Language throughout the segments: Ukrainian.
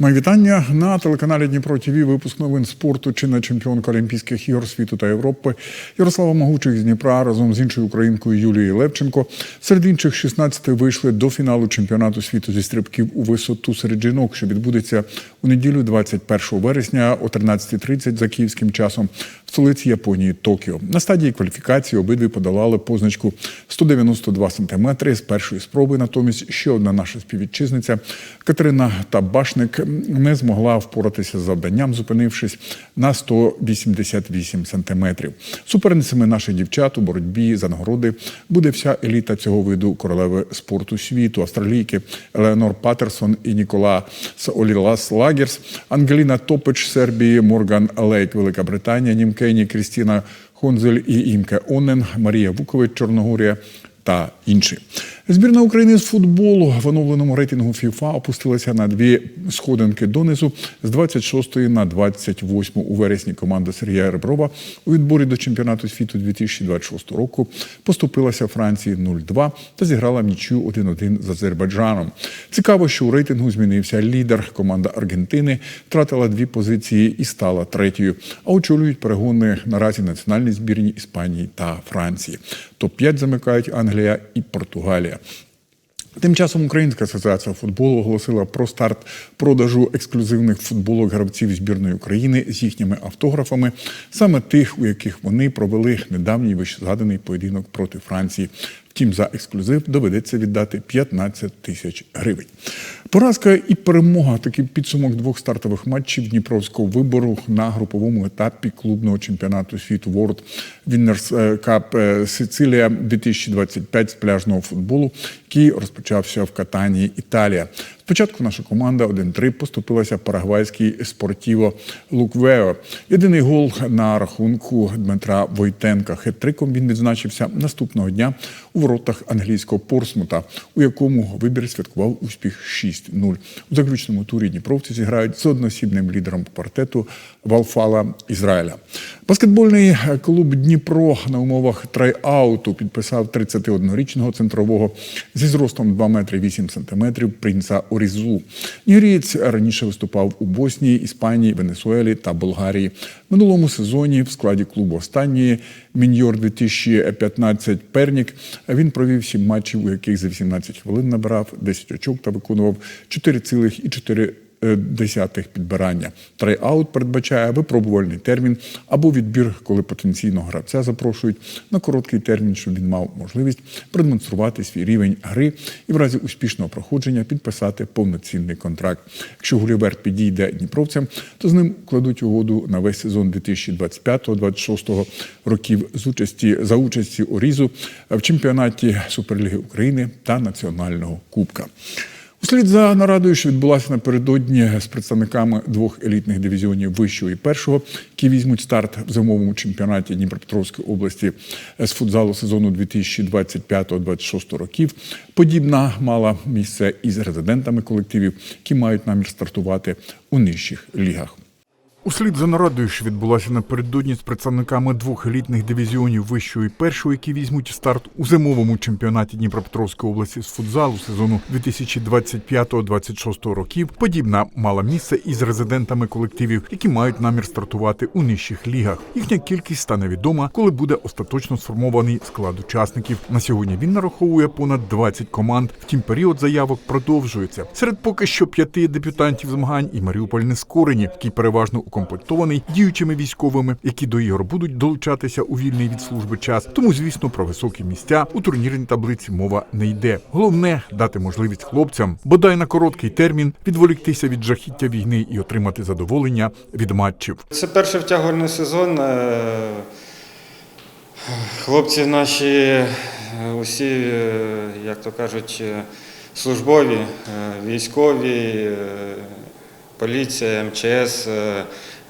Мої вітання на телеканалі Дніпро ТВ. Випуск новин спорту. Чинна чемпіонка Олімпійських ігор світу та Європи Ярослава Могучих з Дніпра разом з іншою українкою Юлією Левченко. Серед інших 16 вийшли до фіналу чемпіонату світу зі стрибків у висоту серед жінок, що відбудеться у неділю 21 вересня о 13.30 за київським часом столиці Японії Токіо. На стадії кваліфікації обидві подолали позначку 192 сантиметри з першої спроби. Натомість ще одна наша співвітчизниця Катерина Табашник не змогла впоратися з завданням, зупинившись на 188 сантиметрів. Суперницями наших дівчат у боротьбі за нагороди буде вся еліта цього виду королеви спорту світу, австралійки Елеонор Патерсон і Нікола Олілас Лагерс, Ангеліна Топич Сербії, Морган Лейк, Велика Британія, Німкені, Крістіна Хонзель і Імке Онен, Марія Вукович, Чорногорія та інші. Збірна України з футболу в оновленому рейтингу ФІФА опустилася на дві сходинки донизу з 26 на 28 у вересні. Команда Сергія Реброва у відборі до чемпіонату світу 2026 року поступилася Франції 0-2 та зіграла в нічю 1-1 з Азербайджаном. Цікаво, що у рейтингу змінився лідер. Команда Аргентини втратила дві позиції і стала третьою. А очолюють перегони наразі національні збірні Іспанії та Франції. Топ-5 замикають Англія і Португалія. Тим часом Українська асоціація футболу оголосила про старт продажу ексклюзивних футболок гравців збірної України з їхніми автографами, саме тих, у яких вони провели недавній вищезгаданий поєдинок проти Франції. Втім, за ексклюзив доведеться віддати 15 тисяч гривень. Поразка і перемога такий підсумок двох стартових матчів Дніпровського вибору на груповому етапі клубного чемпіонату світу World Winners Cup Сицилія 2025 з пляжного футболу, який розпочався в Катанії, Італія. Спочатку наша команда 1-3 поступилася парагвайській спортіво Луквео. Єдиний гол на рахунку Дмитра Войтенка. Хет-триком він відзначився наступного дня у воротах англійського Порсмута, у якому вибір святкував успіх 6-0. У заключному турі Дніпровці зіграють з одноосібним лідером квартету Валфала Ізраїля. Баскетбольний клуб Дніпро на умовах трайауту підписав 31-річного центрового зі зростом 2 метри 8 сантиметрів принца Орізу. Нігерієць раніше виступав у Боснії, Іспанії, Венесуелі та Болгарії. Минулому сезоні в складі клубу останньої Міньор 2015 Пернік. Він провів 7 матчів, у яких за 18 хвилин набрав 10 очок та виконував 4,4 десятих підбирання. Трайаут передбачає випробувальний термін або відбір, коли потенційного гравця запрошують на короткий термін, щоб він мав можливість продемонструвати свій рівень гри і в разі успішного проходження підписати повноцінний контракт. Якщо Гулівер підійде дніпровцям, то з ним кладуть угоду на весь сезон 2025-2026 років з участі за участі Орізу в чемпіонаті Суперліги України та Національного Кубка. Услід за нарадою, що відбулася напередодні з представниками двох елітних дивізіонів вищого і першого, які візьмуть старт в зимовому чемпіонаті Дніпропетровської області з футзалу сезону 2025-2026 років. Подібна мала місце із резидентами колективів, які мають намір стартувати у нижчих лігах. Услід за нарадою, що відбулася напередодні з представниками двох елітних дивізіонів вищого і першого, які візьмуть старт у зимовому чемпіонаті Дніпропетровської області з футзалу сезону 2025-2026 років, подібна мала місце із резидентами колективів, які мають намір стартувати у нижчих лігах. Їхня кількість стане відома, коли буде остаточно сформований склад учасників. На сьогодні він нараховує понад 20 команд. Втім, період заявок продовжується. Серед поки що п'яти дебютантів змагань і Маріуполь Нескорені, який переважно укомплектований діючими військовими, які до ігор будуть долучатися у вільний від служби час. Тому, звісно, про високі місця у турнірній таблиці мова не йде. Головне дати можливість хлопцям, бодай на короткий термін, відволіктися від жахіття війни і отримати задоволення від матчів. Це перший втягувальний сезон. Е, Хлопці наші е, усі, е, як то кажуть, службові, військові, поліція, МЧС.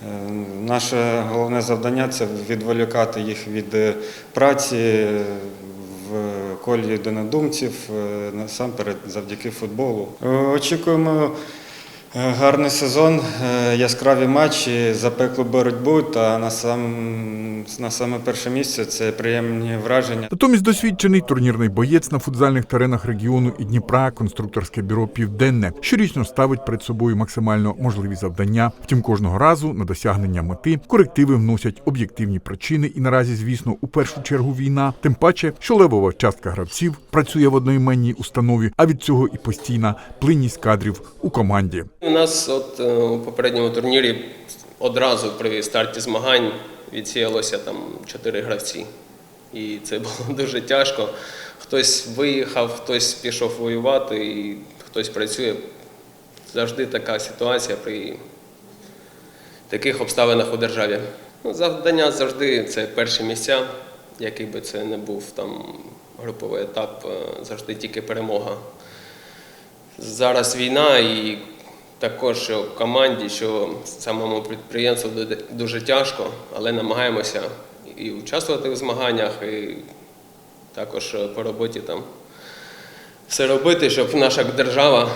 Е, Наше головне завдання це відволікати їх від е, праці е, в колі єдинодумців, насамперед завдяки футболу. Очікуємо Гарний сезон, е, яскраві матчі, запеклу боротьбу та на, сам, на саме перше місце це приємні враження. Натомість досвідчений турнірний боєць на футзальних теренах регіону і Дніпра, конструкторське бюро Південне, щорічно ставить перед собою максимально можливі завдання. Втім, кожного разу на досягнення мети корективи вносять об'єктивні причини, і наразі, звісно, у першу чергу війна. Тим паче, що левова частка гравців працює в одноіменній установі, а від цього і постійна плинність кадрів у команді. У нас от е, у попередньому турнірі одразу при старті змагань відсіялося там чотири гравці. І це було дуже тяжко. Хтось виїхав, хтось пішов воювати, і хтось працює. Завжди така ситуація при таких обставинах у державі. Ну, завдання завжди це перші місця, який би це не був там груповий етап, е, завжди тільки перемога. Зараз війна і також в команді, що самому підприємству дуже- дуже тяжко, але намагаємося і участвувати в змаганнях, і також по роботі там все робити, щоб наша держава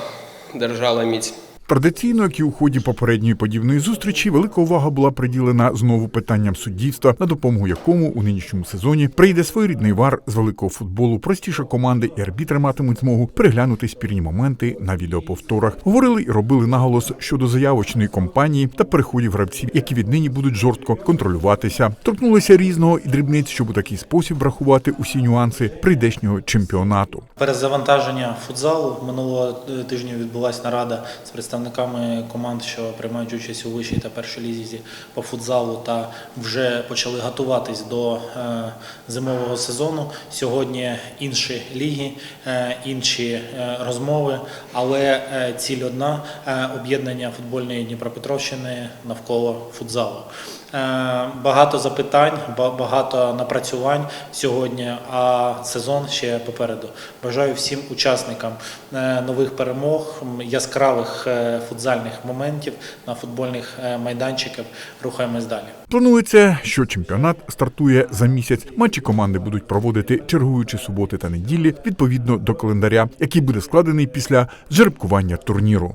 держала міць. Традиційно, як і у ході попередньої подібної зустрічі, велика увага була приділена знову питанням суддівства, на допомогу якому у нинішньому сезоні прийде своєрідний вар з великого футболу. Простіше команди і арбітри матимуть змогу переглянути спірні моменти на відеоповторах. Говорили і робили наголос щодо заявочної кампанії та переходів гравців, які віднині будуть жорстко контролюватися. Торкнулися різного і дрібниць, щоб у такий спосіб врахувати усі нюанси прийдешнього чемпіонату. Перезавантаження футзалу минулого тижня відбулася нарада з представниками команд, що приймають участь у вищій та першій лізі по футзалу, та вже почали готуватись до е, зимового сезону. Сьогодні інші ліги, е, інші е, розмови, але ціль одна об'єднання футбольної Дніпропетровщини навколо футзалу. Е, Багато запитань, ба- багато напрацювань сьогодні, а сезон ще попереду. Бажаю всім учасникам е, нових перемог, яскравих е, футзальних моментів на футбольних майданчиках. Рухаємось далі. Планується, що чемпіонат стартує за місяць. Матчі команди будуть проводити чергуючі суботи та неділі відповідно до календаря, який буде складений після жеребкування турніру.